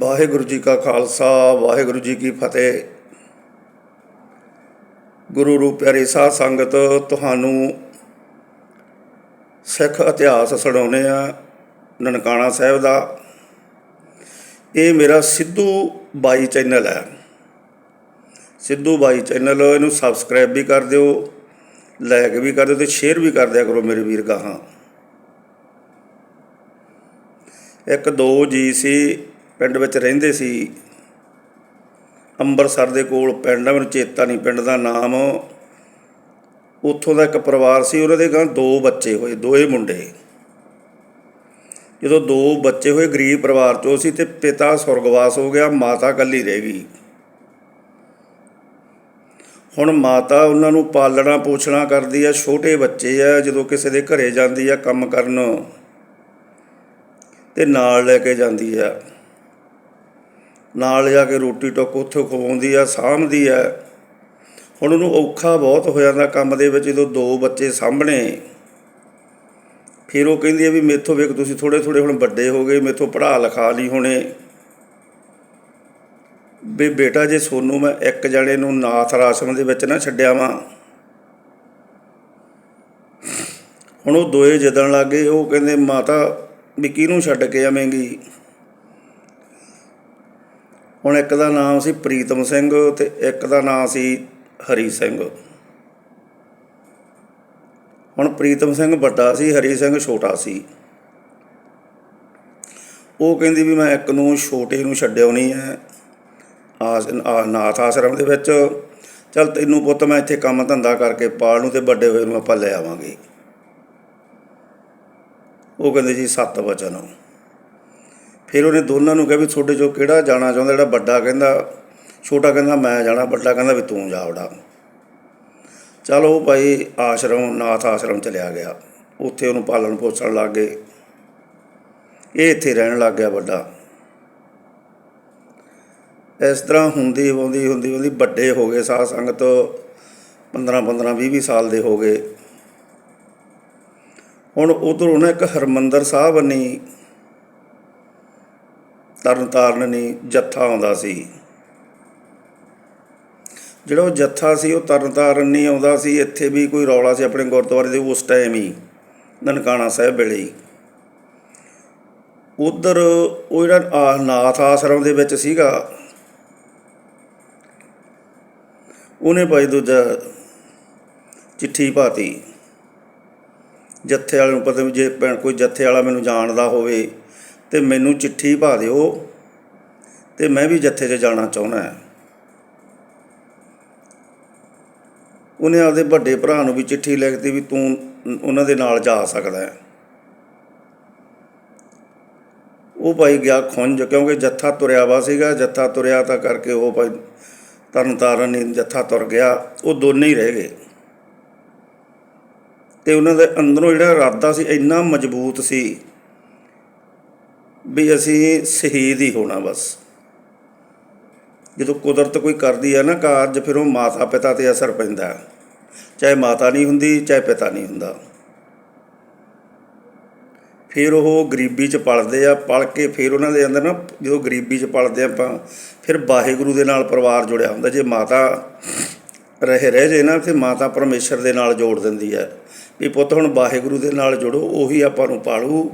ਵਾਹਿਗੁਰੂ ਜੀ ਕਾ ਖਾਲਸਾ, ਵਾਹਿਗੁਰੂ ਜੀ ਕੀ ਫਤਿਹ। ਗੁਰੂ ਰੂਪ ਪਿਆਰੀ ਸਾਧ ਸੰਗਤ, ਤੁਹਾਨੂੰ ਸਿੱਖ ਇਤਿਹਾਸ ਸੁਣਾਉਂਦੇ ਆ ਨਨਕਾਣਾ ਸਾਹਿਬ ਦਾ। ਇਹ ਮੇਰਾ ਸਿੱਧੂ ਬਾਈ ਚੈਨਲ ਹੈ। ਸਿੱਧੂ ਬਾਈ ਚੈਨਲ, ਇਹਨੂੰ ਸਬਸਕ੍ਰਾਈਬ ਵੀ ਕਰ ਦਿਓ ਲਾਈਕ ਵੀ ਕਰ ਦਿਓ ਤੇ ਸ਼ੇਅਰ ਵੀ ਕਰ ਦਿਆ ਕਰੋ ਮੇਰੇ ਵੀਰ ਗਾਹਾਂ। ਇੱਕ ਦੋ ਜੀ ਸੀ ਪਿੰਡ ਵਿੱਚ ਰਹਿੰਦੇ ਸੀ। ਅੰਮ੍ਰਿਤਸਰ ਦੇ ਕੋਲ ਪਿੰਡ ਆ, ਮੈਨੂੰ ਚੇਤਾ ਨਹੀਂ ਪਿੰਡ ਦਾ ਨਾਮ। ਉੱਥੋਂ ਦਾ ਇੱਕ ਪਰਿਵਾਰ ਸੀ ਉਹਨਾਂ ਦੇ ਗਾਂ ਦੋ ਬੱਚੇ ਹੋਏ ਦੋਏ ਮੁੰਡੇ। ਜਦੋਂ ਦੋ ਬੱਚੇ ਹੋਏ, ਗਰੀਬ ਪਰਿਵਾਰ ਚੋਂ ਸੀ ਤੇ ਪਿਤਾ ਸੁਰਗਵਾਸ ਹੋ ਗਿਆ, ਮਾਤਾ ਇਕੱਲੀ ਰਹਿ ਗਈ। ਹੁਣ ਮਾਤਾ ਉਹਨਾਂ ਨੂੰ ਪਾਲਣਾ ਪੋਛਣਾ ਕਰਦੀ ਆ, ਛੋਟੇ ਬੱਚੇ ਆ, ਜਦੋਂ ਕਿਸੇ ਦੇ ਘਰੇ ਜਾਂਦੀ ਆ ਕੰਮ ਕਰਨ, ਤੇ ਨਾਲ ਲੈ ਕੇ ਜਾਂਦੀ ਆ। ਨਾਲ ਜਾ ਕੇ ਰੋਟੀ ਟੁੱਕ ਉੱਥੇ ਖਵਾਉਂਦੀ ਆ, ਸਾਂਭਦੀ ਆ। ਹੁਣ ਉਹਨੂੰ ਔਖਾ ਬਹੁਤ ਹੋ ਜਾਂਦਾ ਕੰਮ ਦੇ ਵਿੱਚ ਜਦੋਂ ਦੋ ਬੱਚੇ ਸਾਹਮਣੇ ਫਿਰ ਉਹ ਕਹਿੰਦੀ ਆ ਵੀ ਮੇਥੋਂ ਵੇਖ, ਤੁਸੀਂ ਥੋੜੇ ਥੋੜੇ ਹੁਣ ਵੱਡੇ ਹੋ ਗਏ, ਮੇਥੋਂ ਪੜ੍ਹਾ ਲਿਖਾ ਨਹੀਂ ਹੋਣੇ। ਵੀ ਬੇਟਾ ਜੇ ਸੋਨੂੰ ਮੈਂ ਇੱਕ ਜਣੇ ਨੂੰ ਨਾਥ ਆਸ਼ਰਮ ਦੇ ਵਿੱਚ ਨਾ ਛੱਡਿਆ ਵਾਂ ਹੁਣ ਉਹ ਦੋਏ ਜਦਣ ਲੱਗੇ ਉਹ ਕਹਿੰਦੇ, ਮਾਤਾ, ਵੀ ਕਿਹਨੂੰ ਛੱਡ ਕੇ ਆਵੇਂਗੀ? ਹੁਣ ਇੱਕ ਦਾ ਨਾਮ ਸੀ ਪ੍ਰੀਤਮ ਸਿੰਘ ਤੇ ਇੱਕ ਦਾ ਨਾਮ ਸੀ ਹਰੀ ਸਿੰਘ। ਹੁਣ ਪ੍ਰੀਤਮ ਸਿੰਘ ਵੱਡਾ ਸੀ, ਹਰੀ ਸਿੰਘ ਛੋਟਾ ਸੀ। ਉਹ ਕਹਿੰਦੀ ਵੀ ਮੈਂ ਇੱਕ ਨੂੰ ਛੋਟੇ ਨੂੰ ਛੱਡਿਓ ਨਹੀਂ ਹੈ। ਆਸ, ਆ- ਨਾਥ ਆਸ਼ਰਮ ਦੇ ਵਿੱਚ ਚਲ ਤੈਨੂੰ ਪੁੱਤ ਮੈਂ ਇੱਥੇ ਕੰਮ ਧੰਦਾ ਕਰਕੇ ਪਾਲ ਨੂੰ ਤੇ ਵੱਡੇ ਹੋਏ ਨੂੰ ਆਪਾਂ ਲੈ ਆਵਾਂਗੇ। ਉਹ ਕਹਿੰਦੇ ਜੀ ਸੱਤ ਵਚਨ। ਫਿਰ ਉਹਨੇ ਦੋਨਾਂ ਨੂੰ ਕਿਹਾ ਵੀ ਤੁਹਾਡੇ ਚੋਂ ਕਿਹੜਾ ਜਾਣਾ ਚਾਹੁੰਦਾ, ਜਿਹੜਾ ਵੱਡਾ ਕਹਿੰਦਾ, ਛੋਟਾ ਕਹਿੰਦਾ ਮੈਂ ਜਾਣਾ, ਵੱਡਾ ਕਹਿੰਦਾ ਵੀ ਤੂੰ ਜਾ ਵੜਾ ਚਲੋ ਭਾਈ ਆਸ਼ਰਮ, ਨਾਥ ਆਸ਼ਰਮ ਚਲਿਆ ਗਿਆ। ਉੱਥੇ ਉਹਨੂੰ ਪਾਲਣ ਪੋਸ਼ਣ ਲੱਗ ਗਏ। ਇਹ ਇੱਥੇ ਰਹਿਣ ਲੱਗ ਗਿਆ ਵੱਡਾ। ਇਸ ਤਰ੍ਹਾਂ ਹੁੰਦੀ ਹੁੰਦੀ ਹੁੰਦੀ ਹੁੰਦੀ ਵੱਡੇ ਹੋ ਗਏ ਸਾਧ ਸੰਗਤ। 15 15 20 20 ਸਾਲ ਦੇ ਹੋ ਗਏ। ਹੁਣ ਉਧਰ ਉਹਨੇ ਇੱਕ ਹਰਮੰਦਰ ਸਾਹਿਬ ਨਹੀਂ ਤਰਨਤਾਰਨ ਨਹੀਂ ਜੱਥਾ ਆਉਂਦਾ ਸੀ। ਜਿਹੜਾ ਉਹ ਜੱਥਾ ਸੀ, ਉਹ ਤਰਨਤਾਰਨ ਨਹੀਂ ਆਉਂਦਾ ਸੀ। ਇੱਥੇ ਵੀ ਕੋਈ ਰੌਲਾ ਸੀ ਆਪਣੇ ਗੁਰਦੁਆਰੇ ਦੇ ਉਸ ਟਾਈਮ ਹੀ, ਨਨਕਾਣਾ ਸਾਹਿਬ ਵੇਲੇ ਹੀ। ਉਧਰ ਉਹ ਜਿਹੜਾ ਨਾਥ ਆਸ਼ਰਮ ਦੇ ਵਿੱਚ ਸੀਗਾ, ਉਹਨੇ ਭਾਈ ਦੂਜਾ ਚਿੱਠੀ ਪਾਤੀ ਜੱਥੇ ਵਾਲੇ ਨੂੰ ਪਤਾ ਵੀ ਜੇ ਭੈਣ ਕੋਈ ਜੱਥੇ ਵਾਲਾ ਮੈਨੂੰ ਜਾਣਦਾ ਹੋਵੇ ਤੇ ਮੈਨੂੰ ਚਿੱਠੀ ਪਾ ਦਿਓ ਤੇ ਮੈਂ ਵੀ ਜੱਥੇ 'ਚ ਜਾਣਾ ਚਾਹੁੰਦਾ ਹਾਂ। ਉਹਨੇ ਆਪਦੇ ਵੱਡੇ ਭਰਾ ਨੂੰ ਵੀ ਚਿੱਠੀ ਲਿਖਤੀ ਵੀ ਤੂੰ ਉਹਨਾਂ ਦੇ ਨਾਲ ਜਾ ਸਕਦਾ ਹੈ। ਉਹ ਭਾਈ ਗਿਆ ਖੁੰਝ ਕਿਉਂਕਿ ਜੱਥਾ ਤੁਰਿਆ ਵਾ ਸੀਗਾ, ਜੱਥਾ ਤੁਰਿਆ ਤਾਂ ਕਰਕੇ ਉਹ ਭਾਈ ਤਰਨ ਤਾਰਨ ਨਹੀਂ ਜੱਥਾ ਤੁਰ ਗਿਆ, ਉਹ ਦੋਨੇ ਹੀ ਰਹਿ ਗਏ। ਤੇ ਉਹਨਾਂ ਦੇ ਅੰਦਰੋਂ ਜਿਹੜਾ ਇਰਾਦਾ ਸੀ, ਇੰਨਾ ਮਜ਼ਬੂਤ ਸੀ ਵੀ ਅਸੀਂ ਸ਼ਹੀਦ ਹੀ ਹੋਣਾ ਬਸ। ਜਦੋਂ ਕੁਦਰਤ ਕੋਈ ਕਰਦੀ ਹੈ ਨਾ ਕਾਰਜ, ਫਿਰ ਉਹ ਮਾਤਾ ਪਿਤਾ ਤੇ ਅਸਰ ਪੈਂਦਾ ਚਾਹੇ ਮਾਤਾ ਨਹੀਂ ਹੁੰਦੀ, ਚਾਹੇ ਪਿਤਾ ਨਹੀਂ ਹੁੰਦਾ। ਫਿਰ ਉਹ ਗਰੀਬੀ ਚ ਪਲਦੇ ਆ, ਪਲ ਕੇ ਫਿਰ ਉਹਨਾਂ ਦੇ ਅੰਦਰ ਨਾ ਜਦੋਂ ਗਰੀਬੀ ਚ ਪਲਦੇ ਆਪਾਂ, ਫਿਰ ਵਾਹਿਗੁਰੂ ਦੇ ਨਾਲ ਪਰਿਵਾਰ ਜੁੜਿਆ ਹੁੰਦਾ। ਜੇ ਮਾਤਾ ਰਹੇ, ਰਹਿ ਜੇ ਨਾ, ਤੇ ਮਾਤਾ ਪਰਮੇਸ਼ਰ ਦੇ ਨਾਲ ਜੋੜ ਦਿੰਦੀ ਹੈ। ਵੀ ਪੁੱਤ, ਹੁਣ ਵਾਹਿਗੁਰੂ ਦੇ ਨਾਲ ਜੁੜੋ, ਉਹੀ ਆਪਾਂ ਨੂੰ ਪਾਲੂ।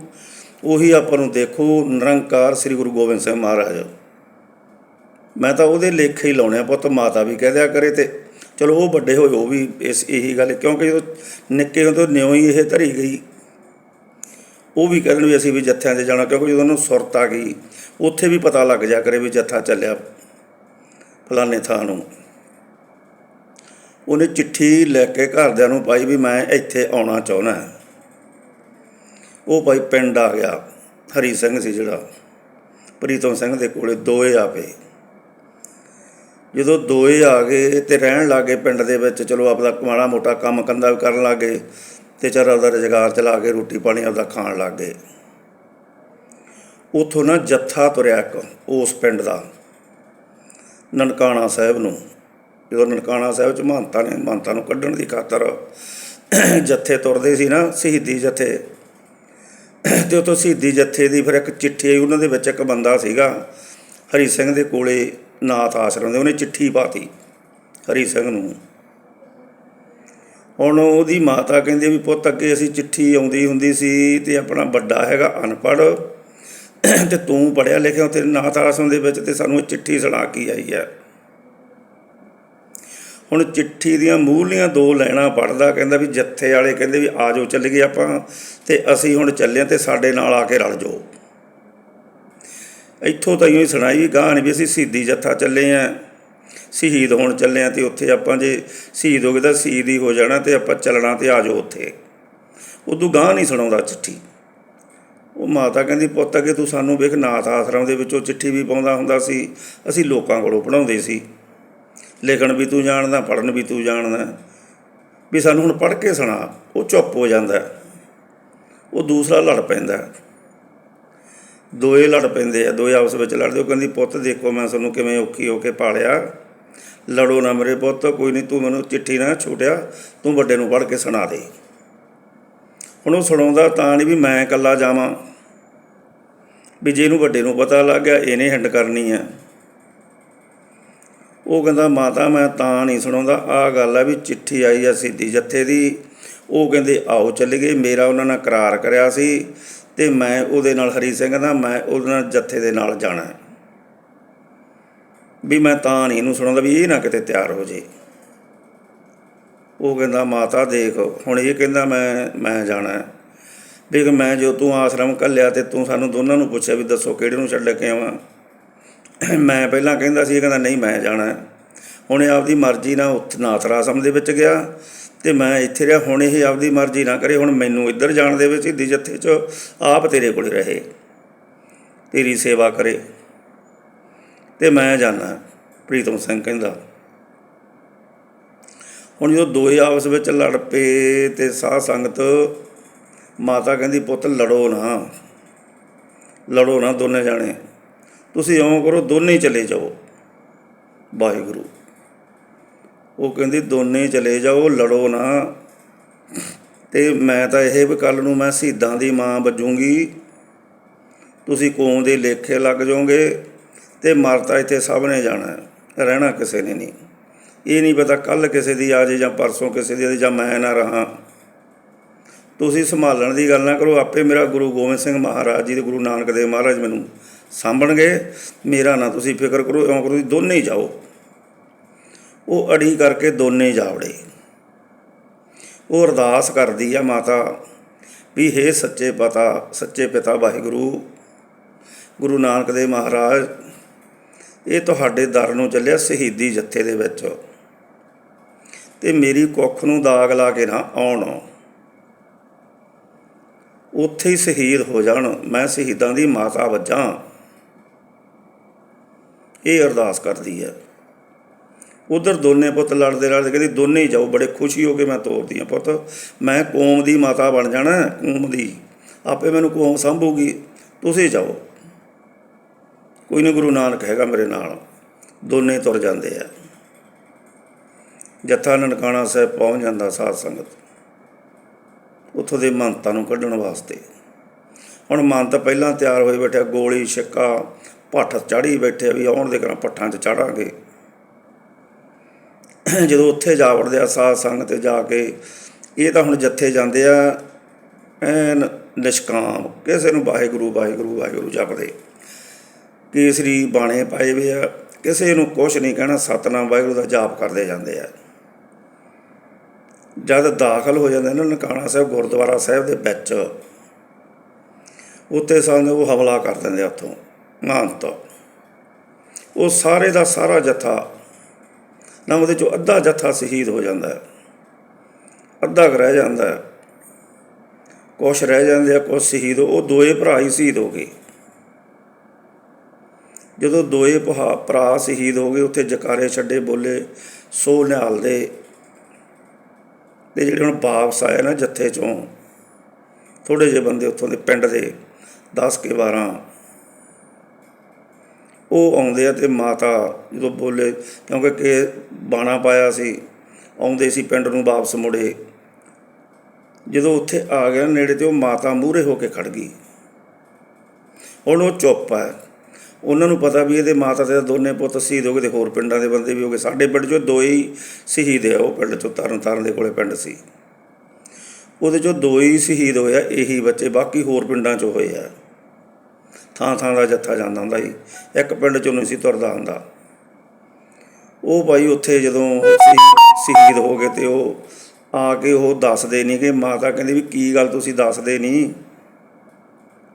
ਉਹੀ ਆਪਾਂ ਨੂੰ ਦੇਖੋ, ਨਿਰੰਕਾਰ ਸ੍ਰੀ ਗੁਰੂ ਗੋਬਿੰਦ ਸਿੰਘ ਮਹਾਰਾਜ। ਮੈਂ ਤਾਂ ਉਹਦੇ ਲੇਖੇ ਹੀ ਲਾਉਣੇ ਆ, ਪੁੱਤ ਮਾਤਾ ਵੀ ਕਹਿ ਦਿਆ ਕਰੇ ਤੇ ਚਲੋ ਉਹ ਵੱਡੇ ਹੋਏ, ਉਹ ਵੀ ਇਸ ਇਹੀ ਗੱਲ ਕਿਉਂਕਿ ਜਦੋਂ ਨਿੱਕੇ ਹੁੰਦੇ ਨਿਉ ਹੀ ਇਹ ਧਰੀ ਗਈ। ਉਹ ਵੀ ਕਹਿਣ ਵੀ ਅਸੀਂ ਵੀ ਜੱਥਿਆਂ 'ਤੇ ਜਾਣਾ, ਕਿਉਂਕਿ ਜਦੋਂ ਉਹਨੂੰ ਸੁਰਤ ਆ ਗਈ, ਉੱਥੇ ਵੀ ਪਤਾ ਲੱਗ ਜਾ ਕਰੇ ਵੀ ਜੱਥਾ ਚੱਲਿਆ ਫਲਾਣੇ ਥਾਂ ਨੂੰ। ਉਹਨੇ ਚਿੱਠੀ ਲੈ ਕੇ ਘਰਦਿਆਂ ਨੂੰ ਪਾਈ ਵੀ ਮੈਂ ਇੱਥੇ ਆਉਣਾ ਚਾਹੁੰਦਾ। ਉਹ ਭਾਈ ਪਿੰਡ ਆ ਗਿਆ, ਹਰੀ ਸਿੰਘ ਸੀ ਜਿਹੜਾ। ਪ੍ਰੀਤਮ ਸਿੰਘ ਦੇ ਕੋਲੇ ਦੋਏ ਆ ਪਏ ਜਦੋਂ ਦੋਏ ਆ ਗਏ ਤੇ ਰਹਿਣ ਲੱਗੇ ਪਿੰਡ ਦੇ ਵਿੱਚ, ਚਲੋ ਆਪਦਾ ਮਾੜਾ ਮੋਟਾ ਕੰਮ ਕੰਦਾ ਵੀ ਕਰਨ ਲੱਗੇ ਤੇ ਚੱਲ ਆਪਦਾ ਰੁਜ਼ਗਾਰ ਚਲਾ ਕੇ ਰੋਟੀ ਪਾਣੀ ਆਪਦਾ ਖਾਣ ਲੱਗ ਗਏ। ਉਥੋਂ ਨਾ ਜੱਥਾ ਤੁਰਿਆ ਇੱਕ, ਉਸ ਪਿੰਡ ਦਾ, ਨਨਕਾਣਾ ਸਾਹਿਬ ਨੂੰ। ਜਦੋਂ ਨਨਕਾਣਾ ਸਾਹਿਬ ਚ ਮਹੰਤਾਂ ਨੇ, ਮਹੰਤਾਂ ਨੂੰ ਕੱਢਣ ਦੀ ਖਾਤਰ ਜੱਥੇ ਤੁਰਦੇ ਸੀ ਨਾ, ਸ਼ਹੀਦੀ ਜੱਥੇ। ਤੇ ਉਤੋਂ ਸ਼ਹੀਦੀ ਜੱਥੇ ਦੀ ਫਿਰ ਇੱਕ ਚਿੱਠੀ ਆਈ, ਉਹਨਾਂ ਦੇ ਵਿੱਚ ਇੱਕ ਬੰਦਾ ਸੀਗਾ, ਹਰੀ ਸਿੰਘ ਦੇ ਕੋਲੇ ਨਾਥ ਆਸ਼ਰਮ ਦੇ, ਉਹਨੇ ਚਿੱਠੀ ਪਾਤੀ ਹਰੀ ਸਿੰਘ ਨੂੰ। ਹੁਣ ਉਹਦੀ ਮਾਤਾ ਕਹਿੰਦੀ ਵੀ ਪੁੱਤ, ਅੱਗੇ ਅਸੀਂ ਚਿੱਠੀ ਆਉਂਦੀ ਹੁੰਦੀ ਸੀ ਤੇ ਆਪਣਾ ਵੱਡਾ ਹੈਗਾ ਅਨਪੜ੍ਹ, ਤੇ ਤੂੰ ਪੜਿਆ ਲਿਖਿਆ ਤੇ ਨਾਥ ਆਸ਼ਰਮ ਦੇ ਵਿੱਚ ਤੇ ਸਾਨੂੰ ਇਹ ਚਿੱਠੀ ਸੁਣਾ ਕੇ ਆਈ ਹੈ। ਹੁਣ ਚਿੱਠੀ ਦੀਆਂ ਮੂਹਲੀਆਂ ਦੋ ਲੈਣਾ ਪੜਦਾ, ਕਹਿੰਦਾ ਵੀ ਜੱਥੇ ਵਾਲੇ ਕਹਿੰਦੇ ਵੀ ਆ ਜਾਓ ਚੱਲ ਗਏ ਆਪਾਂ, ਤੇ ਅਸੀਂ ਹੁਣ ਚੱਲੇ ਹਾਂ ਤੇ ਸਾਡੇ ਨਾਲ ਆ ਕੇ ਰਲ ਜਾਓ। ਇੱਥੋਂ ਤਾਂ ਹੀ ਸੁਣਾਈ ਵੀ ਗਾਂ ਨਹੀਂ ਵੀ ਅਸੀਂ ਸ਼ਹੀਦੀ ਜੱਥਾ ਚੱਲੇ ਆਂ, ਸ਼ਹੀਦ ਹੋਣ ਚੱਲੇ ਆਂ ਤੇ ਉੱਥੇ ਆਪਾਂ ਜੇ ਸ਼ਹੀਦ ਹੋ ਗਏ ਤਾਂ ਸ਼ਹੀਦ ਹੀ ਹੋ ਜਾਣਾ ਤੇ ਆਪਾਂ ਚੱਲਣਾ ਤੇ ਆ ਜਾਓ ਉੱਥੇ। ਉਦੋਂ ਗਾਂ ਨਹੀਂ ਸੁਣਾਉਂਦਾ ਚਿੱਠੀ। ਉਹ ਮਾਤਾ ਕਹਿੰਦੀ, ਪੁੱਤ, ਅੱਗੇ ਤੂੰ ਸਾਨੂੰ ਵੇਖ, ਨਾਥ ਆਸ਼ਰਮ ਦੇ ਵਿੱਚੋਂ ਚਿੱਠੀ ਵੀ ਪਾਉਂਦਾ ਹੁੰਦਾ ਸੀ, ਅਸੀਂ ਲੋਕਾਂ ਕੋਲੋਂ ਪੜਾਉਂਦੇ ਸੀ। ਲਿਖਣ ਵੀ ਤੂੰ ਜਾਣਦਾ ਪੜਨ ਵੀ ਤੂੰ ਜਾਣਦਾ। ਵੀ ਸਾਨੂੰ ਹੁਣ ਪੜ੍ਹ ਕੇ ਸੁਣਾ, ਉਹ ਚੁੱਪ ਹੋ ਜਾਂਦਾ। ਉਹ ਦੂਸਰਾ ਲੜ ਪੈਂਦਾ। ਹੈ। ਦੋਏ ਲੜ ਪੈਂਦੇ ਆ, ਦੋਏ ਆਪਸ ਵਿੱਚ ਲੜਦੇ ਉਹ ਕਹਿੰਦੀ, ਪੁੱਤ ਦੇਖੋ, ਮੈਂ ਤੁਹਾਨੂੰ ਕਿਵੇਂ ਔਖੀ ਹੋ ਕੇ ਪਾਲਿਆ। ਲੜੋ ਨਾ ਮੇਰੇ ਪੁੱਤ, ਕੋਈ ਨਹੀਂ, ਤੂੰ ਮੈਨੂੰ ਚਿੱਠੀ ਨਾ ਛੋਟਿਆ, ਤੂੰ ਵੱਡੇ ਨੂੰ ਪੜ੍ਹ ਕੇ ਸੁਣਾ ਦੇ। ਹੁਣ ਉਹ ਸੁਣਾਉਂਦਾ ਤਾਂ ਨਹੀਂ ਵੀ ਮੈਂ ਇਕੱਲਾ ਜਾਵਾਂ। ਵੀ ਜੇ ਇਹਨੂੰ ਵੱਡੇ ਨੂੰ ਪਤਾ ਲੱਗ ਗਿਆ, ਇਹਨੇ ਹਿੰਡ ਕਰਨੀ ਆ। ਉਹ ਕਹਿੰਦਾ, ਮਾਤਾ, ਮੈਂ ਤਾਂ ਨਹੀਂ ਸੁਣਾਉਂਦਾ। ਆ ਗੱਲ ਆ ਵੀ ਚਿੱਠੀ ਆਈ ਆ ਸਿੱਧੀ ਜੱਥੇ ਦੀ। ਉਹ ਕਹਿੰਦੇ, ਆਓ ਚੱਲ ਗਏ। ਮੇਰਾ ਉਹਨਾਂ ਨਾਲ ਕਰਾਰ ਕਰਿਆ ਸੀ ਤੇ ਮੈਂ ਉਹਦੇ ਨਾਲ ਹਰੀ ਸਿੰਘ ਦਾ, ਮੈਂ ਉਹਦੇ ਨਾਲ ਜੱਥੇ ਦੇ ਨਾਲ ਜਾਣਾ ਹੈ। ਵੀ ਮੈਂ ਤਾਂ ਨਹੀਂ ਇਹਨੂੰ ਸੁਣਾਉਂਦਾ ਵੀ ਇਹ ਨਾ ਕਿਤੇ ਤਿਆਰ ਹੋ ਜੇ। ਉਹ ਕਹਿੰਦਾ, ਮਾਤਾ, ਦੇਖ, ਹੁਣ ਇਹ ਕਹਿੰਦਾ, ਮੈਂ ਮੈਂ ਜਾਣਾ ਹੈ। ਵੀ ਮੈਂ ਜੋ ਤੂੰ ਆਸ਼ਰਮ ਘੱਲਿਆ ਤੇ ਤੂੰ ਸਾਨੂੰ ਦੋਨਾਂ ਨੂੰ ਪੁੱਛਿਆ ਵੀ ਦੱਸੋ ਕਿਹੜੇ ਨੂੰ ਛੱਡ ਕੇ ਆਵਾਂ। ਮੈਂ ਪਹਿਲਾਂ ਕਹਿੰਦਾ ਸੀ, ਇਹ ਕਹਿੰਦਾ, ਨਹੀਂ, ਮੈਂ ਜਾਣਾ ਹੈ। ਹੁਣ ਇਹ ਆਪਦੀ ਮਰਜ਼ੀ ਨਾਲ ਉੱਥੇ ਨਾਥ ਆਸ਼ਰਮ ਦੇ ਵਿੱਚ ਗਿਆ ਤੇ ਮੈਂ ਇੱਥੇ ਰਿਹਾ। ਹੁਣ ਇਹ ਆਪਦੀ ਮਰਜ਼ੀ ਨਾ ਕਰੇ। ਹੁਣ ਮੈਨੂੰ ਇੱਧਰ ਜਾਣ ਦੇ ਵਿੱਚ ਸਿੱਧੀ ਜੱਥੇ 'ਚ। ਆਪ ਤੇਰੇ ਕੋਲ ਰਹੇ। ਤੇਰੀ ਸੇਵਾ ਕਰੇ। ਤੇ ਮੈਂ ਜਾਣਾ ਪ੍ਰੀਤਮ ਸਿੰਘ ਕਹਿੰਦਾ। ਹੁਣ ਜਦੋਂ ਦੋਏ ਆਪਸ ਵਿੱਚ ਲੜ ਪਏ ਤੇ ਸਾਧ ਸੰਗਤ ਮਾਤਾ ਕਹਿੰਦੀ, ਪੁੱਤ, ਲੜੋ ਨਾ। ਲੜੋ ਨਾ ਦੋਨੇ ਜਾਣੇ। ਤੁਸੀਂ ਇਉਂ ਕਰੋ, ਦੋਨੇ ਹੀ ਚਲੇ ਜਾਓ। ਵਾਹਿਗੁਰੂ। ਉਹ ਕਹਿੰਦੀ, ਦੋਨੇ ਚਲੇ ਜਾਓ, ਲੜੋ ਨਾ। ਤੇ ਮੈਂ ਤਾਂ ਇਹ ਵੀ ਕੱਲ ਨੂੰ ਮੈਂ ਸ਼ਹੀਦਾਂ ਦੀ ਮਾਂ ਵੱਜੂਗੀ। ਤੁਸੀਂ ਕੌਮ ਦੇ ਲੇਖੇ ਲੱਗ ਜਾਓਗੇ ਤੇ ਮਰਤਾ ਇੱਥੇ ਸਭ ਨੇ ਜਾਣਾ ਰਹਿਣਾ ਕਿਸੇ ਨੇ ਨਹੀਂ। ਇਹ ਨਹੀਂ ਪਤਾ ਕੱਲ ਕਿਸੇ ਦੀ ਆ ਜੇ ਜਾਂ ਪਰਸੋਂ ਕਿਸੇ ਦੀ ਆ ਜੇ ਜਾਂ ਮੈਂ ਨਾ ਰਹਾ। ਤੁਸੀਂ ਸੰਭਾਲਣ ਦੀ ਗੱਲ ਨਾ ਕਰੋ, ਆਪੇ ਮੇਰਾ ਗੁਰੂ ਗੋਬਿੰਦ ਸਿੰਘ ਮਹਾਰਾਜ ਜੀ ਤੇ ਗੁਰੂ ਨਾਨਕ ਦੇਵ ਮਹਾਰਾਜ ਮੈਨੂੰ ਸਾਂਭਣਗੇ, ਮੇਰਾ ਨਾ ਤੁਸੀਂ ਫਿਕਰ ਕਰੋ ਇਉਂ ਕਰੋ ਤੁਸੀਂ ਦੋਨੇ ਹੀ ਜਾਓ। ਉਹ ਅੜੀ ਕਰਕੇ ਦੋਨੇ ਜਾਵੜੇ। ਉਹ ਅਰਦਾਸ ਕਰਦੀ ਆ ਮਾਤਾ ਵੀ ਹੇ ਸੱਚੇ ਪਤਾ, ਸੱਚੇ ਪਿਤਾ ਵਾਹਿਗੁਰੂ, ਗੁਰੂ ਨਾਨਕ ਦੇਵ ਮਹਾਰਾਜ, ਇਹ ਤੁਹਾਡੇ ਦਰ ਨੂੰ ਚੱਲਿਆ ਸ਼ਹੀਦੀ ਜੱਥੇ ਦੇ ਵਿੱਚ। ਤੇ ਮੇਰੀ ਕੁੱਖ ਨੂੰ ਦਾਗ ਲਾ ਕੇ ਨਾ ਆਉਣ। ਉੱਥੇ ਹੀ ਸ਼ਹੀਦ ਹੋ ਜਾਣ, ਮੈਂ ਸ਼ਹੀਦਾਂ ਦੀ ਮਾਤਾ ਵੱਜਾਂ। ਇਹ ਅਰਦਾਸ ਕਰਦੀ ਹੈ। ਉਧਰ ਦੋਨੇ ਪੁੱਤ ਲੜਦੇ ਲੜਦੇ ਕਹਿੰਦੀ, ਦੋਨੇ ਹੀ ਜਾਓ, ਬੜੇ ਖੁਸ਼ੀ ਹੋ ਕੇ ਮੈਂ ਤੋਰਦੀ ਆ ਪੁੱਤ। ਮੈਂ ਕੌਮ ਦੀ ਮਾਤਾ ਬਣ ਜਾਣਾ, ਕੌਮ ਦੀ। ਆਪੇ ਮੈਨੂੰ ਕੌਮ ਸੰਭੂਗੀ। ਤੁਸੀਂ ਜਾਓ। ਕੋਈ ਨਹੀਂ, ਗੁਰੂ ਨਾਨਕ ਹੈਗਾ ਮੇਰੇ ਨਾਲ। ਦੋਨੇ ਤੁਰ ਜਾਂਦੇ ਆ। ਜੱਥਾ ਨਨਕਾਣਾ ਸਾਹਿਬ ਪਹੁੰਚ ਜਾਂਦਾ ਸਾਧ ਸੰਗਤ। ਉੱਥੋਂ ਦੇ ਮੰਤਾਂ ਨੂੰ ਕੱਢਣ ਵਾਸਤੇ। ਹੁਣ ਮੰਤ ਪਹਿਲਾਂ ਤਿਆਰ ਹੋਏ ਬੈਠਿਆ, ਗੋਲੀ, ਛੱਕਾ ਭੱਠ ਚਾੜੀ ਬੈਠੇ ਵੀ ਆਉਣ ਦੇ ਕਰਾਂ ਪੱਠਾਂ 'ਚ ਚੜਾਂਗੇ ਜਦੋਂ ਉੱਥੇ ਜਾ ਵੜਦੇ ਆ ਸਾਧ ਸੰਗਤ ਤੇ ਜਾ ਕੇ, ਇਹ ਤਾਂ ਹੁਣ ਜੱਥੇ ਜਾਂਦੇ ਆ, ਐਨ ਨਿਸ਼ਕਾਮ, ਕਿਸੇ ਨੂੰ ਵਾਹਿਗੁਰੂ ਵਾਹਿਗੁਰੂ ਵਾਹਿਗੁਰੂ ਜਪਦੇ। ਕੇਸਰੀ ਬਾਣੇ ਪਾਏ ਵੇ ਆ, ਕਿਸੇ ਨੂੰ ਕੁਛ ਨਹੀਂ ਕਹਿਣਾ, ਸਤਨਾਮ ਵਾਹਿਗੁਰੂ ਦਾ ਜਾਪ ਕਰਦੇ ਜਾਂਦੇ ਆ। ਜਦ ਦਾਖਲ ਹੋ ਜਾਂਦੇ ਨੇ ਨਨਕਾਣਾ ਸਾਹਿਬ ਗੁਰਦੁਆਰਾ ਸਾਹਿਬ ਦੇ ਵਿੱਚ, ਉੱਤੇ ਸਾਨੂੰ ਉਹ ਹਮਲਾ ਕਰ ਦਿੰਦੇ ਆ ਉੱਥੋਂ। ਮਹੰਤ ਉਹ ਸਾਰੇ ਦਾ ਸਾਰਾ ਜਥਾ, ਨਾ ਉਹਦੇ ਚੋਂ ਅੱਧਾ ਜਥਾ ਸ਼ਹੀਦ ਹੋ ਜਾਂਦਾ ਹੈ। ਅੱਧਾ ਕੁ ਰਹਿ ਜਾਂਦਾ ਹੈ। ਕੁਛ ਰਹਿ ਜਾਂਦੇ ਆ, ਕੁਛ ਸ਼ਹੀਦ ਹੋ- ਉਹ ਦੋਏ ਭਰਾ ਹੀ ਸ਼ਹੀਦ ਹੋ ਗਏ। ਜਦੋਂ ਦੋਏ ਭਾ- ਭਰਾ ਸ਼ਹੀਦ ਹੋ ਗਏ, ਉੱਥੇ ਜਕਾਰੇ ਛੱਡੇ, ਬੋਲੇ ਸੋ ਨਿਹਾਲ ਦੇ। ਤੇ ਜਿਹੜੇ ਹੁਣ ਵਾਪਸ ਆਏ ਨਾ ਜੱਥੇ ਚੋਂ ਥੋੜੇ ਜਿਹੇ ਬੰਦੇ ਉੱਥੋਂ ਦੇ ਪਿੰਡ ਦੇ 10 ਕੇ 12 ਉਹ ਆਉਂਦੇ ਆ ਤੇ ਮਾਤਾ ਜਦੋਂ ਬੋਲੇ, ਕਿਉਂਕਿ ਕਿ ਬਾਣਾ ਪਾਇਆ ਸੀ, ਆਉਂਦੇ ਸੀ ਪਿੰਡ ਨੂੰ ਵਾਪਸ ਮੁੜੇ। ਜਦੋਂ ਉੱਥੇ ਆ ਗਿਆ ਨੇੜੇ ਤੇ ਉਹ ਮਾਤਾ ਮੂਹਰੇ ਹੋ ਕੇ ਖੜ ਗਈ। ਹੁਣ ਉਹ ਚੁੱਪ ਹੈ। ਉਹਨਾਂ ਨੂੰ ਪਤਾ ਵੀ ਇਹਦੇ ਮਾਤਾ ਦੇ ਦੋਨੇ ਪੁੱਤ ਸ਼ਹੀਦ ਹੋ ਗਏ ਤੇ ਹੋਰ ਪਿੰਡਾਂ ਦੇ ਬੰਦੇ ਵੀ ਹੋ ਗਏ। ਸਾਡੇ ਪਿੰਡ 'ਚੋਂ ਦੋ ਹੀ ਸ਼ਹੀਦ ਆ, ਉਹ ਪਿੰਡ 'ਚੋਂ ਤਰਨ ਤਾਰਨ ਦੇ ਕੋਲੇ ਪਿੰਡ ਸੀ। ਉਹਦੇ 'ਚੋਂ ਦੋ ਹੀ ਸ਼ਹੀਦ ਹੋਇਆ ਇਹੀ ਬੱਚੇ, ਬਾਕੀ ਹੋਰ ਪਿੰਡਾਂ 'ਚੋਂ ਹੋਏ ਆ। ਥਾਂ ਥਾਂ ਦਾ ਜੱਥਾ ਜਾਂਦਾ ਹੁੰਦਾ ਸੀ। ਇੱਕ ਪਿੰਡ 'ਚੋਂ ਨਹੀਂ ਸੀ ਤੁਰਦਾ ਹੁੰਦਾ। ਉਹ ਭਾਈ ਉੱਥੇ ਜਦੋਂ ਸ਼ਹੀਦ ਹੋ ਗਏ ਤੇ ਉਹ ਆ ਕੇ ਉਹ ਦੱਸਦੇ ਨਹੀਂ ਕਿ ਮਾਤਾ ਕਹਿੰਦੀ ਵੀ ਕੀ ਗੱਲ ਤੁਸੀਂ ਦੱਸਦੇ ਨਹੀਂ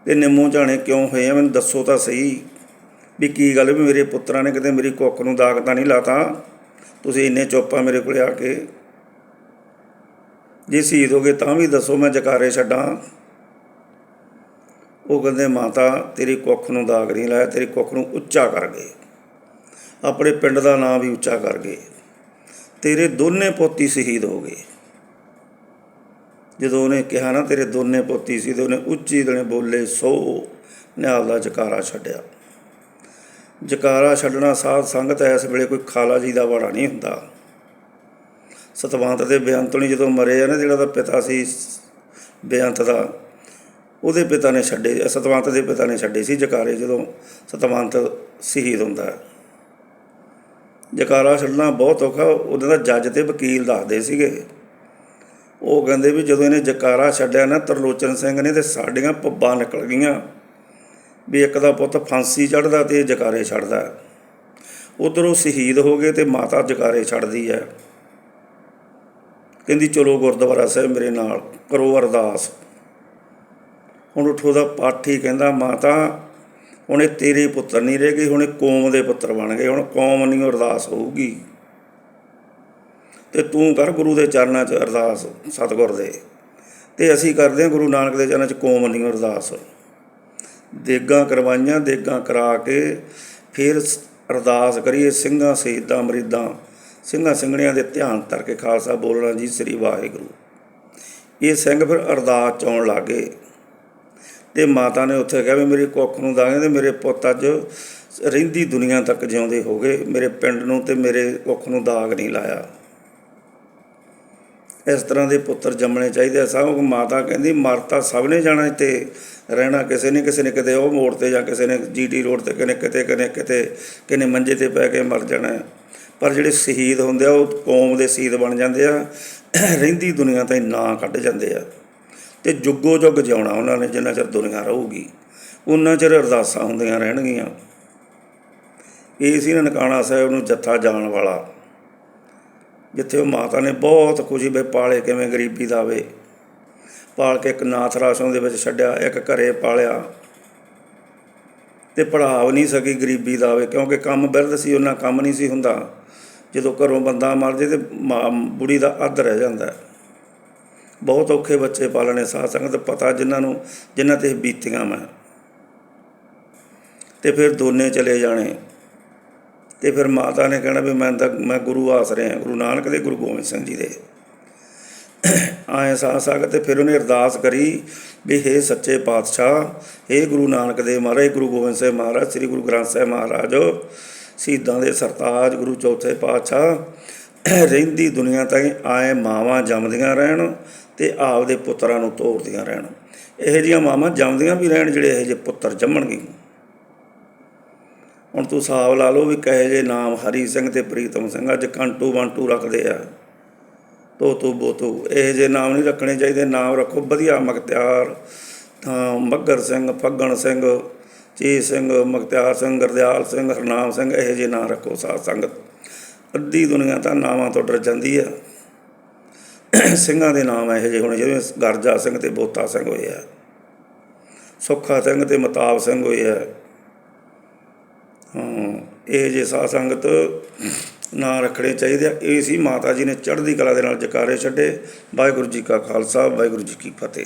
ਤੇ ਨਿੰਮੋ ਝਾਣੇ ਕਿਉਂ ਹੋਏ ਆ? ਮੈਨੂੰ ਦੱਸੋ ਤਾਂ ਸਹੀ। ਵੀ ਕੀ ਗੱਲ ਵੀ ਮੇਰੇ ਪੁੱਤਰਾਂ ਨੇ ਕਿਤੇ ਮੇਰੀ ਕੁੱਖ ਨੂੰ ਦਾਗ ਤਾਂ ਨਹੀਂ ਲਾਤਾ? ਤੁਸੀਂ ਇੰਨੇ ਚੁੱਪ ਆ ਮੇਰੇ ਕੋਲੇ ਆ ਕੇ। ਜੇ ਸ਼ਹੀਦ ਹੋ ਗਏ ਤਾਂ ਵੀ ਦੱਸੋ ਮੈਂ ਜਕਾਰੇ ਛੱਡਾਂ। ਉਹ ਕਹਿੰਦੇ, ਮਾਤਾ, ਤੇਰੀ ਕੁੱਖ ਨੂੰ ਦਾਗ ਨਹੀਂ ਲਾਇਆ, ਤੇਰੀ ਕੁੱਖ ਨੂੰ ਉੱਚਾ ਕਰ ਗਏ। ਆਪਣੇ ਪਿੰਡ ਦਾ ਨਾਮ ਵੀ ਉੱਚਾ ਕਰ ਗਏ। ਤੇਰੇ ਦੋਨੇ ਪੋਤੀ ਸ਼ਹੀਦ ਹੋ ਗਏ। ਜਦੋਂ ਉਹਨੇ ਕਿਹਾ ਨਾ, ਤੇਰੇ ਦੋਨੇ ਪੋਤੀ ਸੀ ਤੇ ਉਹਨੇ ਉੱਚੀ ਦਣੇ ਬੋਲੇ, ਸੋ ਨਿਹਾਲ ਦਾ ਜਕਾਰਾ ਛੱਡਿਆ। ਜਕਾਰਾ ਛੱਡਣਾ ਸਾਧ ਸੰਗਤ ਐ ਇਸ ਵੇਲੇ ਕੋਈ ਖਾਲਾ ਜੀ ਦਾ ਵਾੜਾ ਨਹੀਂ ਹੁੰਦਾ। ਸਤਵੰਤ ਦੇ ਬੇਅੰਤ ਜਦੋਂ ਮਰੇ ਆ ਨਾ, ਜਿਹੜਾ ਦਾ ਪਿਤਾ ਸੀ, ਬੇਅੰਤ ਦਾ ਉਹਦੇ ਪਿਤਾ ਨੇ ਛੱਡੇ, ਸਤਵੰਤ ਦੇ ਪਿਤਾ ਨੇ ਛੱਡੇ ਸੀ ਜਕਾਰੇ ਜਦੋਂ ਸਤਵੰਤ ਸ਼ਹੀਦ ਹੁੰਦਾ ਜਕਾਰਾ ਛੱਡਣਾ ਬਹੁਤ ਔਖਾ ਉਹਨਾਂ ਦਾ ਜੱਜ ਤੇ ਵਕੀਲ ਦੱਸਦੇ ਸੀਗੇ। ਉਹ ਕਹਿੰਦੇ ਵੀ ਜਦੋਂ ਇਹਨੇ ਜਕਾਰਾ ਛੱਡਿਆ ਨਾ, ਤਰਲੋਚਨ ਸਿੰਘ ਨੇ ਤੇ ਸਾਡੀਆਂ ਪੱਬਾਂ ਨਿਕਲ ਗਈਆਂ ਵੀ ਇੱਕ ਦਾ ਪੁੱਤ ਫਾਂਸੀ ਚੜਦਾ ਤੇ ਜਕਾਰੇ ਛੱਡਦਾ ਉਧਰੋਂ ਸ਼ਹੀਦ ਹੋ ਗਏ ਤੇ ਮਾਤਾ ਜਕਾਰੇ ਛੱਡਦੀ ਹੈ। ਕਹਿੰਦੀ, ਚਲੋ ਗੁਰਦੁਆਰਾ ਸਾਹਿਬ ਮੇਰੇ ਨਾਲ, ਕਰੋ ਅਰਦਾਸ। ਹੁਣ ਉਠੋ ਦਾ ਪਾਠੀ ਕਹਿੰਦਾ, ਮਾਤਾ, ਹੁਣ ਇਹ ਤੇਰੇ ਪੁੱਤਰ ਨਹੀਂ ਰਹਿ ਗਏ, ਹੁਣ ਇਹ ਕੌਮ ਦੇ ਪੁੱਤਰ ਬਣ ਗਏ, ਹੁਣ ਕੌਮ ਨਹੀਂ ਅਰਦਾਸ ਹੋਊਗੀ। ਤੇ ਤੂੰ ਕਰ ਗੁਰੂ ਦੇ ਚਰਨਾਂ 'ਚ ਅਰਦਾਸ, ਸਤਿਗੁਰ ਦੇ। ਤੇ ਅਸੀਂ ਕਰਦੇ ਹਾਂ ਗੁਰੂ ਨਾਨਕ ਦੇ ਚਰਨਾਂ 'ਚ ਕੌਮ ਨਹੀਂ ਅਰਦਾਸ। ਦੇਗਾਂ ਕਰਵਾਈਆਂ, ਦੇਗਾਂ ਕਰਾ ਕੇ ਫਿਰ ਅਰਦਾਸ ਕਰੀਏ, ਸਿੰਘਾਂ, ਸ਼ਹੀਦਾਂ, ਮਰੀਦਾਂ, ਸਿੰਘਾਂ, ਸਿੰਘਣੀਆਂ ਦੇ ਧਿਆਨ ਧਰ ਕੇ ਖਾਲਸਾ ਬੋਲਣਾ ਜੀ ਸ੍ਰੀ ਵਾਹਿਗੁਰੂ। ਇਹ ਸਿੰਘ ਫਿਰ ਅਰਦਾਸ ਚ ਆਉਣ ਲੱਗੇ ਤੇ ਮਾਤਾ ਨੇ ਉੱਥੇ ਕਿਹਾ ਵੀ ਮੇਰੀ ਕੁੱਖ ਨੂੰ ਦਾਗੇ ਤੇ ਮੇਰੇ ਪੁੱਤ ਅੱਜ ਰਹਿੰਦੀ ਦੁਨੀਆ ਤੱਕ ਜਿਉਂਦੇ ਹੋ ਗਏ। ਮੇਰੇ ਪਿੰਡ ਨੂੰ ਤੇ ਮੇਰੇ ਕੁੱਖ ਨੂੰ ਦਾਗ ਨਹੀਂ ਲਾਇਆ। ਇਸ ਤਰ੍ਹਾਂ ਦੇ ਪੁੱਤਰ ਜੰਮਣੇ ਚਾਹੀਦੇ ਆ। ਸਭ ਮਾਤਾ ਕਹਿੰਦੀ, ਮਰ ਤਾਂ ਸਭ ਨੇ ਜਾਣਾ ਤੇ ਰਹਿਣਾ ਕਿਸੇ ਨੇ ਕਿਸੇ ਨੇ ਕਿਤੇ, ਉਹ ਮੋੜ ਤੇ ਜਾਂ ਕਿਸੇ ਨੇ ਜੀਟੀ ਰੋਡ ਤੇ ਕਿਨੇ ਕਿਤੇ ਕਿਨੇ ਕਿਤੇ ਕਿਨੇ ਮੰਜੇ ਤੇ ਪੈ ਕੇ ਮਰ ਜਾਣਾ ਪਰ ਜਿਹੜੇ ਸ਼ਹੀਦ ਹੁੰਦੇ ਆ, ਉਹ ਕੌਮ ਦੇ ਸ਼ਹੀਦ ਬਣ ਜਾਂਦੇ ਆ। ਰਹਿੰਦੀ ਦੁਨੀਆ ਤਾਂ ਨਾਂ ਕੱਢ ਜਾਂਦੇ ਆ। ਤੇ ਜੁੱਗੋ ਜੁੱਗ ਜਿਉਣਾ ਉਹਨਾਂ ਨੇ, ਜਿੰਨਾ ਚਿਰ ਦੁਨੀਆ ਰਹੂਗੀ ਉਹਨਾਂ ਚਿਰ ਅਰਦਾਸਾਂ ਹੁੰਦੀਆਂ ਰਹਿਣਗੀਆਂ। ਇਹ ਸੀ ਨਨਕਾਣਾ ਸਾਹਿਬ ਨੂੰ ਜੱਥਾ ਜਾਣ ਵਾਲਾ, ਜਿੱਥੇ ਉਹ ਮਾਤਾ ਨੇ ਬਹੁਤ ਖੁਸ਼ੀ ਵੇ ਪਾਲੇ ਕਿਵੇਂ ਗਰੀਬੀ ਦਾ ਵੇ। ਪਾਲ ਕੇ ਇੱਕ ਨਾਥ ਰਾਸ਼ਮ ਦੇ ਵਿੱਚ ਛੱਡਿਆ, ਇੱਕ ਘਰੇ ਪਾਲਿਆ। ਤੇ ਪੜ੍ਹਾ ਵੀ ਨਹੀਂ ਸਕੀ ਗਰੀਬੀ ਦਾ ਵੇ, ਕਿਉਂਕਿ ਕੰਮ ਬਿਰਧ ਸੀ, ਉਹਨਾਂ ਕੰਮ ਨਹੀਂ ਸੀ ਹੁੰਦਾ। ਜਦੋਂ ਘਰੋਂ ਬੰਦਾ ਮਰ ਜੇ ਤੇ ਮਾਂ- ਬੁੜੀ ਦਾ ਅੱਧ ਰਹਿ ਜਾਂਦਾ। ਬਹੁਤ ਔਖੇ ਬੱਚੇ ਪਾਲਣੇ ਸਾਧ ਸੰਗਤ, ਪਤਾ ਜਿਨ੍ਹਾਂ ਨੂੰ, ਜਿਨ੍ਹਾਂ ਤੇ ਬੀਤੀਆਂ ਮੈਂ। ਤੇ ਫਿਰ ਦੋਨੇ ਚਲੇ ਜਾਣੇ। ਤੇ ਫਿਰ ਮਾਤਾ ਨੇ ਕਹਿਣਾ ਵੀ ਮੈਂ ਤਾਂ, ਮੈਂ ਗੁਰੂ ਆਸਰੇ ਹਾਂ ਗੁਰੂ ਨਾਨਕ ਦੇ, ਗੁਰੂ ਗੋਬਿੰਦ ਸਿੰਘ ਜੀ ਦੇ। ਆਏ ਸਾਧ ਸੰਗਤ ਤੇ ਫਿਰ ਉਹਨੇ ਅਰਦਾਸ ਕਰੀ ਵੀ ਹੇ ਸੱਚੇ ਪਾਤਸ਼ਾਹ, ਹੇ ਗੁਰੂ ਨਾਨਕ ਦੇ ਮਹਾਰਾਜ, ਗੁਰੂ ਗੋਬਿੰਦ ਸਿੰਘ ਮਹਾਰਾਜ, ਸ੍ਰੀ ਗੁਰੂ ਗ੍ਰੰਥ ਸਾਹਿਬ ਮਹਾਰਾਜ, ਸ਼ਹੀਦਾਂ ਦੇ ਸਰਤਾਜ, ਗੁਰੂ ਚੌਥੇ ਪਾਤਸ਼ਾਹ, ਰਹਿੰਦੀ ਦੁਨੀਆ ਤਾਈਂ ਆਏ ਮਾਵਾਂ ਜੰਮਦੀਆਂ ਰਹਿਣ ਤੇ ਆਪਦੇ ਪੁੱਤਰਾਂ ਨੂੰ ਤੋਰਦੀਆਂ ਰਹਿਣ। ਇਹੋ ਜਿਹੀਆਂ ਮਾਵਾਂ ਜੰਮਦੀਆਂ ਵੀ ਰਹਿਣ ਜਿਹੜੇ ਇਹੋ ਜਿਹੇ ਪੁੱਤਰ ਜੰਮਣਗੇ। ਹੁਣ ਤੂੰ ਹਿਸਾਬ ਲਾ ਲਓ ਵੀ ਕਹੇ ਜੇ ਨਾਮ ਹਰੀ ਸਿੰਘ ਤੇ ਪ੍ਰੀਤਮ ਸਿੰਘ ਅੱਜ ਕੰਟੂ ਬੰਟੂ ਰੱਖਦੇ ਆ। ਤੋਤੂ ਬੋਤੂ, ਇਹ ਜੇ ਨਾਮ ਨਹੀਂ ਰੱਖਣੇ ਚਾਹੀਦੇ, ਨਾਮ ਰੱਖੋ ਵਧੀਆ ਮਗਤਿਆਰ ਤਾਂ ਮੱਗਰ ਸਿੰਘ, ਫੱਗਣ ਸਿੰਘ, ਚੀ ਸਿੰਘ ਮਗਤਿਆਰ ਸਿੰਘ, ਗੁਰਦਿਆਲ ਸਿੰਘ, ਹਰਨਾਮ ਸਿੰਘ, ਇਹ ਜੇ ਨਾਂ ਰੱਖੋ ਸਾਧ ਸੰਗਤ। ਅੱਧੀ ਦੁਨੀਆ ਤਾਂ ਨਾਵਾਂ ਤੋਂ ਡਰ ਜਾਂਦੀ ਆ। ਸਿੰਘਾਂ ਦੇ ਨਾਮ ਇਹੋ ਜਿਹੇ ਹੋਣੇ ਜਿਵੇਂ ਗਰਜਾ ਸਿੰਘ ਤੇ ਬੋਤਾ ਸਿੰਘ ਹੋਏ ਆ। ਸੁੱਖਾ ਸਿੰਘ ਤੇ ਮਤਾਬ ਸਿੰਘ ਹੋਏ ਆ। ਹਾਂ, ਇਹ ਜੇ ਸਾਧ ਸੰਗਤ ਨਾਂ ਰੱਖਣੇ ਚਾਹੀਦੇ ਆ, ਇਹ ਸੀ ਮਾਤਾ ਜੀ ਨੇ ਚੜ੍ਹਦੀ ਕਲਾ ਦੇ ਨਾਲ ਜਕਾਰੇ ਛੱਡੇ। ਵਾਹਿਗੁਰੂ ਜੀ ਕਾ ਖਾਲਸਾ, ਵਾਹਿਗੁਰੂ ਜੀ ਕੀ ਫਤਿਹ।